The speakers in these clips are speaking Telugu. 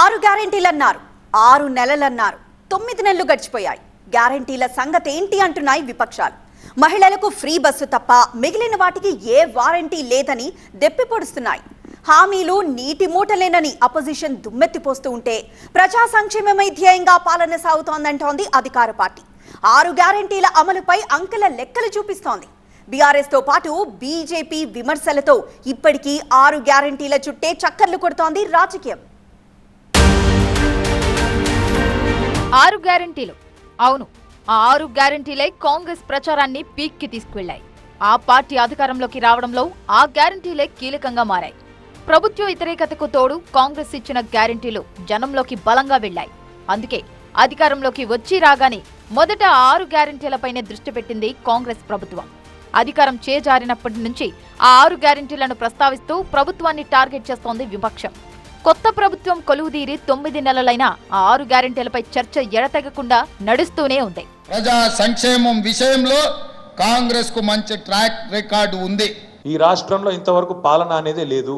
ఆరు గ్యారెంటీలన్నారు. ఆరు నెలలన్నారు. తొమ్మిది నెలలు గడిచిపోయాయి. గ్యారంటీల సంగతి ఏంటి అంటున్నాయి విపక్షాలు. మహిళలకు ఫ్రీ బస్సు తప్ప మిగిలిన వాటికి ఏ వారంటీ లేదని దెప్పి పొడుస్తున్నాయి. హామీలు నీటి మూటలేనని అపోజిషన్ దుమ్మెత్తిపోస్తూ ఉంటే ప్రజా సంక్షేమమై ధ్యేయంగా పాలన సాగుతోందంటోంది అధికార పార్టీ. ఆరు గ్యారెంటీల అమలుపై అంకెల లెక్కలు చూపిస్తోంది. బీఆర్ఎస్తో పాటు బీజేపీ విమర్శలతో ఇప్పటికీ ఆరు గ్యారెంటీల చుట్టే చక్కర్లు కొడుతోంది రాజకీయం. ఆరు గ్యారంటీలు. అవును ఆ ఆరు గ్యారంటీలే కాంగ్రెస్ ప్రచారాన్ని పీక్కి తీసుకువెళ్ళాయి ఆ పార్టీ అధికారంలోకి రావడంలో ఆ గ్యారంటీలే కీలకంగా మారాయి. ప్రభుత్వ వ్యతిరేకతకు తోడు కాంగ్రెస్ ఇచ్చిన గ్యారంటీలు జనంలోకి బలంగా వెళ్ళాయి అందుకే అధికారంలోకి వచ్చి రాగానే మొదట ఆరు గ్యారంటీలపైనే దృష్టి పెట్టింది కాంగ్రెస్ ప్రభుత్వం. అధికారం చేజారినప్పటి నుంచి ఆ ఆరు గ్యారంటీలను ప్రస్తావిస్తూ ప్రభుత్వాన్ని టార్గెట్ చేస్తోంది విపక్షం. కొత్త ప్రభుత్వం కొలువుదీరి తొమ్మిది నెలలైనా ఆ ఆరు గ్యారెంటీలపై చర్చ ఎడతెగకుండా నడుస్తూనే ఉంది. ప్రజా సంక్షేమం విషయంలో కాంగ్రెస్కు మంచి ట్రాక్ రికార్డు ఉంది. ఈ రాష్ట్రంలో ఇంతవరకు పాలన అనేది లేదు.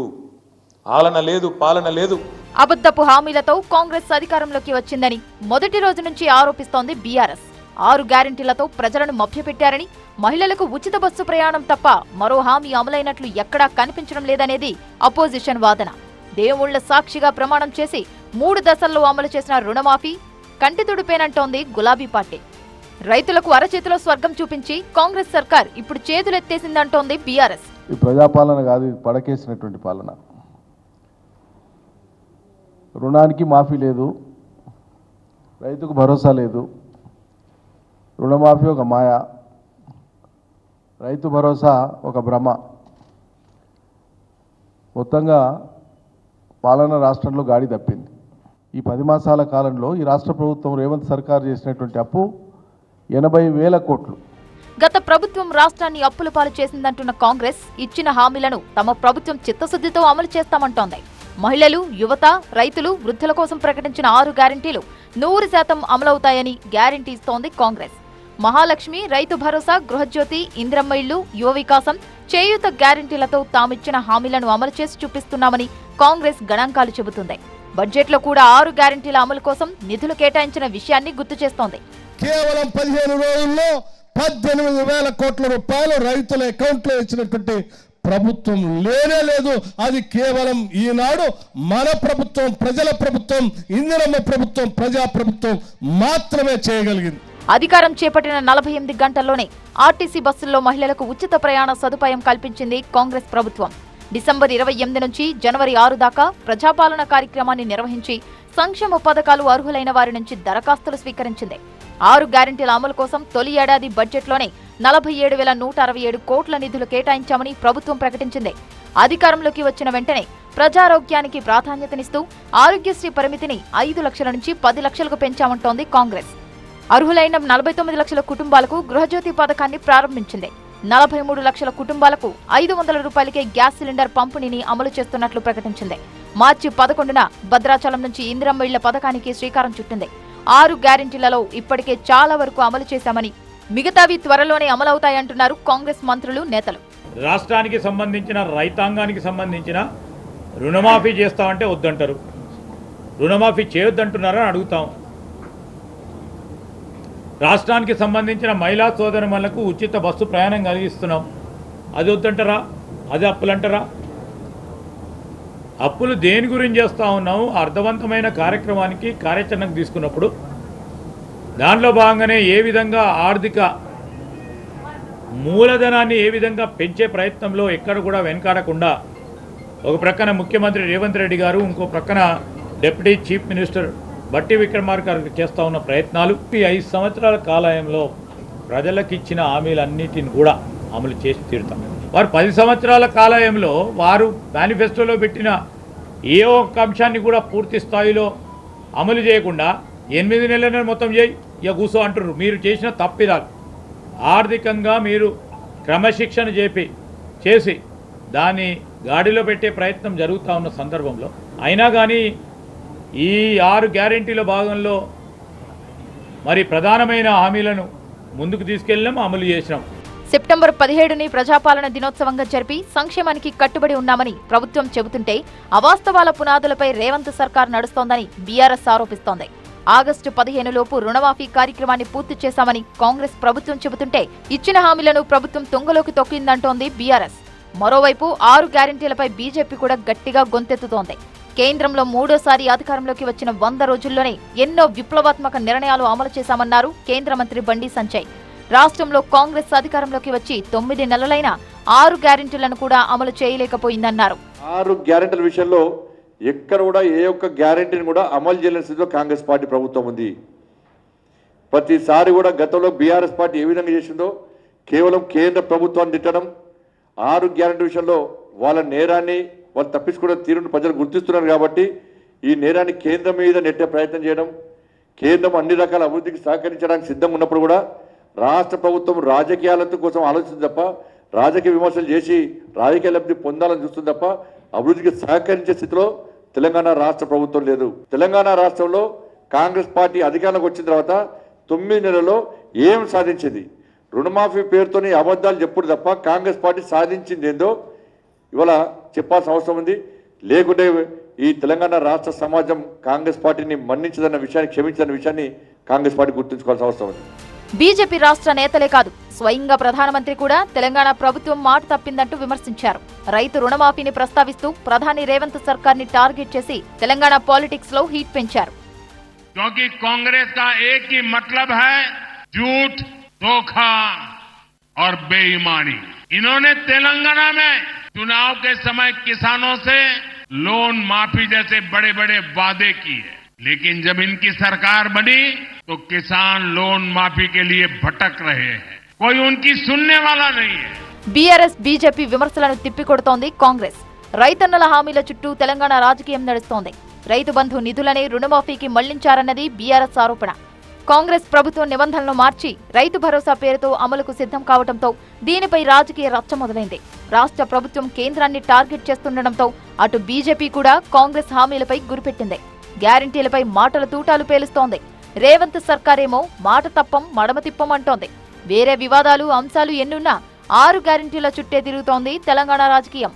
ఆలన లేదు పాలన లేదు. అబద్ధపు హామీలతో కాంగ్రెస్ అధికారంలోకి వచ్చిందని మొదటి రోజు నుంచి ఆరోపిస్తోంది బీఆర్ఎస్. ఆరు గ్యారెంటీలతో ప్రజలను మభ్యపెట్టారని మహిళలకు ఉచిత బస్సు ప్రయాణం తప్ప మరో హామీ అమలైనట్లు ఎక్కడా కనిపించడం లేదనేది అపోజిషన్ వాదన. దేవుళ్ళ సాక్షిగా ప్రమాణం చేసి మూడు దశల్లో అమలు చేసిన రుణమాఫీ కంటితుడిపేనంటోంది గులాబీ పార్టీ. రైతులకు అరచేతిలో స్వర్గం చూపించి కాంగ్రెస్ సర్కార్ ఇప్పుడు చేతులెత్తేసిందంటోంది బీఆర్ఎస్. ఈ ప్రజాపాలన కాదు ఇది పడకేసినటువంటి పాలన. రుణానికి మాఫీ లేదు రైతుకు భరోసా లేదు రుణమాఫీ ఒక మాయ రైతు భరోసా ఒక భ్రమ. మొత్తంగా పాలన రాష్ట్రంలో గాడి తప్పింది. ఈ పది మాసాల కాలంలో ఈ రాష్ట్ర ప్రభుత్వం రేవంత్ సర్కార్ చేసినటువంటి అప్పు ఎనభై వేల కోట్లు. గత ప్రభుత్వం రాష్ట్రాన్ని అప్పుల పాలు చేసిందంటున్న కాంగ్రెస్ ఇచ్చిన హామీలను తమ ప్రభుత్వం చిత్తశుద్ధితో అమలు చేస్తామంటోంది. మహిళలు యువత రైతులు వృద్ధుల కోసం ప్రకటించిన ఆరు గ్యారెంటీలు నూరు శాతం అమలవుతాయని గ్యారెంటీ ఇస్తోంది కాంగ్రెస్. మహాలక్ష్మి రైతు భరోసా గృహజ్యోతి ఇంద్రమ్మ ఇళ్ళు యువ వికాసం చేయూత గ్యారెంటీలతో తామిచ్చిన హామీలను అమలు చేసి చూపిస్తున్నామని కాంగ్రెస్ గణాంకాలు చెబుతుంది. బడ్జెట్లో కూడా ఆరు గ్యారెంటీల అమలు కోసం నిధులు కేటాయించిన విషయాన్ని గుర్తు చేస్తోంది. కేవలం పదిహేను రోజుల్లో పద్దెనిమిది వేల కోట్ల రూపాయలు రైతుల అకౌంట్లో ఇచ్చినటువంటి ప్రభుత్వం లేనే లేదు. అది కేవలం ఈనాడు మన ప్రభుత్వం ప్రజల ప్రభుత్వం ఇందిరమ్మ ప్రభుత్వం ప్రజా ప్రభుత్వం మాత్రమే చేయగలిగింది. అధికారం చేపట్టిన నలభై ఎనిమిది గంటల్లోనే ఆర్టీసీ బస్సుల్లో మహిళలకు ఉచిత ప్రయాణ సదుపాయం కల్పించింది కాంగ్రెస్ ప్రభుత్వం. డిసెంబర్ ఇరవై ఎనిమిది నుంచి జనవరి ఆరు దాకా ప్రజాపాలన కార్యక్రమాన్ని నిర్వహించి సంక్షేమ పథకాలు అర్హులైన వారి నుంచి దరఖాస్తులు స్వీకరించింది. ఆరు గ్యారంటీల అమలు కోసం తొలి ఏడాది బడ్జెట్లోనే నలభై ఏడు వేల నూట అరవై ఏడు కోట్ల నిధులు కేటాయించామని ప్రభుత్వం ప్రకటించింది. అధికారంలోకి వచ్చిన వెంటనే ప్రజారోగ్యానికి ప్రాధాన్యతనిస్తూ ఆరోగ్యశ్రీ పరిమితిని ఐదు లక్షల నుంచి పది లక్షలకు పెంచామంటోంది కాంగ్రెస్. అర్హులైన నలభై తొమ్మిది లక్షల కుటుంబాలకు గృహజ్యోతి పథకాన్ని ప్రారంభించింది. నలభై మూడు లక్షల కుటుంబాలకు ఐదు వందల రూపాయలకే గ్యాస్ సిలిండర్ పంపిణీని అమలు చేస్తున్నట్లు ప్రకటించింది. మార్చి పదకొండున భద్రాచలం నుంచి ఇందిరమ్మ ఇళ్ళ పథకానికి శ్రీకారం చుట్టింది. ఆరు గ్యారెంటీలలో ఇప్పటికే చాలా వరకు అమలు చేశామని మిగతావి త్వరలోనే అమలవుతాయంటున్నారు కాంగ్రెస్ మంత్రులు నేతలు. రాష్ట్రానికి సంబంధించిన రైతాంగానికి సంబంధించిన రుణమాఫీ చేస్తామంటే వద్దంటారు. రుణమాఫీ చేయొద్దంటున్నారని అడుగుతాం. రాష్ట్రానికి సంబంధించిన మహిళా సోదరులకు ఉచిత బస్సు ప్రయాణం కలిగిస్తున్నాం. అది వద్దంటారా? అది అప్పులంటారా? అప్పులు దేని గురించి చేస్తూ ఉన్నాము అర్థవంతమైన కార్యక్రమానికి కార్యాచరణకు తీసుకున్నప్పుడు దానిలో భాగంగానే ఏ విధంగా ఆర్థిక మూలధనాన్ని ఏ విధంగా పెంచే ప్రయత్నంలో ఎక్కడ కూడా వెనకాడకుండా ఒక ప్రక్కన ముఖ్యమంత్రి రేవంత్ రెడ్డి గారు ఇంకో ప్రక్కన డిప్యూటీ చీఫ్ మినిస్టర్ బట్టి విక్రమార్క చేస్తూ ఉన్న ప్రయత్నాలు ఈ ఐదు సంవత్సరాల కాలయంలో ప్రజలకిచ్చిన హామీలన్నిటిని కూడా అమలు చేసి తీరుతాం. వారు పది సంవత్సరాల కాలయంలో వారు మేనిఫెస్టోలో పెట్టిన ఏ ఒక్క అంశాన్ని కూడా పూర్తి స్థాయిలో అమలు చేయకుండా ఎనిమిది నెలలనే మొత్తం చేయి ఇక కూసో అంటున్నారు మీరు చేసిన తప్పిదాలు. ఆర్థికంగా మీరు క్రమశిక్షణ చేపి చేసి దాన్ని గాడిలో పెట్టే ప్రయత్నం జరుగుతూ ఉన్న సందర్భంలో అయినా కానీ ఈ ఆరు గ్యారెంటీల భాగంలో మరి ప్రధానమైన హామీలను ముందుకు తీసుకెళ్ళాం అమలు చేసినాం. సెప్టెంబర్ పదిహేడుని ప్రజాపాలన దినోత్సవంగా జరిపి సంక్షేమానికి కట్టుబడి ఉన్నామని ప్రభుత్వం చెబుతుంటే అవాస్తవాల పునాదులపై రేవంత్ సర్కార్ నడుస్తోందని బీఆర్ఎస్ ఆరోపిస్తోంది. ఆగస్టు పదిహేను లోపు రుణమాఫీ కార్యక్రమాన్ని పూర్తి చేశామని కాంగ్రెస్ ప్రభుత్వం చెబుతుంటే ఇచ్చిన హామీలను ప్రభుత్వం తొంగలోకి తొక్కిందంటోంది బీఆర్ఎస్. మరోవైపు ఆరు గ్యారెంటీలపై బీజేపీ కూడా గట్టిగా గొంతెత్తుతోంది. కేంద్రంలో మూడోసారి అధికారంలోకి వచ్చిన వంద రోజుల్లోనే ఎన్నో విప్లవాత్మక నిర్ణయాలు అమలు చేశామన్నారు కేంద్ర మంత్రి బండి సంజయ్. రాష్ట్రంలో కాంగ్రెస్ అధికారంలోకి వచ్చి తొమ్మిది నెలలైన ఆరు గ్యారెంటీలను కూడా అమలు చేయలేకపోయిందన్నారు. ఆరు గ్యారెంటీల విషయంలో ఎక్కడ కూడా ఏ ఒక్క గ్యారెంటీని కూడా అమలు చేయలేని స్థితిలో కాంగ్రెస్ పార్టీ ప్రభుత్వం ఉంది. ప్రతిసారి కూడా గతంలో బీఆర్ఎస్ పార్టీ ఏ విధంగా చేసిందో కేవలం కేంద్ర ప్రభుత్వాన్ని తిట్టడం ఆరు గ్యారెంటీ విషయంలో వాళ్ళ నేరాన్ని వాళ్ళు తప్పించుకోవడం తీరును ప్రజలు గుర్తిస్తున్నారు కాబట్టి ఈ నేరాన్ని కేంద్రం మీద నెట్టే ప్రయత్నం చేయడం కేంద్రం అన్ని రకాల అభివృద్ధికి సహకరించడానికి సిద్ధంగా ఉన్నప్పుడు కూడా రాష్ట్ర ప్రభుత్వం రాజకీయాలతో కోసం ఆలోచిస్తుంది తప్ప రాజకీయ విమర్శలు చేసి రాజకీయ లబ్ధి పొందాలని చూస్తుంది తప్ప అభివృద్ధికి సహకరించే స్థితిలో తెలంగాణ రాష్ట్ర ప్రభుత్వం లేదు. తెలంగాణ రాష్ట్రంలో కాంగ్రెస్ పార్టీ అధికారంలోకి వచ్చిన తర్వాత తొమ్మిది నెలల్లో ఏం సాధించింది? రుణమాఫీ పేరుతోని అబద్ధాలు చెప్పుడు తప్ప కాంగ్రెస్ పార్టీ సాధించింది ఏందో ఇవాళ చెప్పాల్సిన అవసరం ఉంది లేకుంటే ఈ తెలంగాణ రాష్ట్ర సమాజం కాంగ్రెస్ పార్టీని మన్నించదన్న విషయాన్ని క్షమించదన్న విషయాన్ని కాంగ్రెస్ పార్టీ గుర్తుంచుకోవాల్సిన అవసరం ఉంది బీజేపీ రాష్ట్ర నేతలే కాదు స్వయంగా ప్రధానమంత్రి కూడా తెలంగాణ ప్రభుత్వం మాట తప్పిందంటూ విమర్శించారు రైతు రుణమాఫీని ప్రస్తావిస్తూ ప్రధాని రేవంత్ సర్కార్ ని టార్గెట్ చేసి తెలంగాణ పాలిటిక్స్ లో హీట్ పెంచారు क्योंकि कांग्रेस का एक ही मतलब है झूठ धोखा और बेईमानी इन्होंने तेलंगाना में चुनाव के समय किसानों से लोन माफी जैसे बड़े बड़े वादे किए लेकिन जब इनकी सरकार बनी तो किसान लोन माफी के लिए भटक रहे हैं कोई उनकी सुनने वाला नहीं है బీఆర్ఎస్ బీజేపీ విమర్శలను తిప్పికొడుతోంది కాంగ్రెస్ రైతన్నల హామీల చుట్టూ తెలంగాణ రాజకీయం నడుస్తోంది రైతు బంధు నిధులని రుణమాఫీకి మళ్లించారన్నది బీఆర్ఎస్ ఆరోపణ కాంగ్రెస్ ప్రభుత్వం నిబంధనలు మార్చి రైతు భరోసా పేరుతో అమలుకు సిద్ధం కావడంతో దీనిపై రాజకీయ రచ్చ మొదలైంది. రాష్ట్ర ప్రభుత్వం కేంద్రాన్ని టార్గెట్ చేస్తుండటంతో అటు బీజేపీ కూడా కాంగ్రెస్ హామీలపై గురిపెట్టింది. గ్యారంటీలపై మాటల తూటాలు పేలుస్తోంది. రేవంత్ సర్కారేమో మాట తప్పం మడమ తిప్పం అంటోంది. వేరే వివాదాలు అంశాలు ఎన్నున్నా ఆరు గ్యారంటీల చుట్టే తిరుగుతోంది తెలంగాణ రాజకీయం.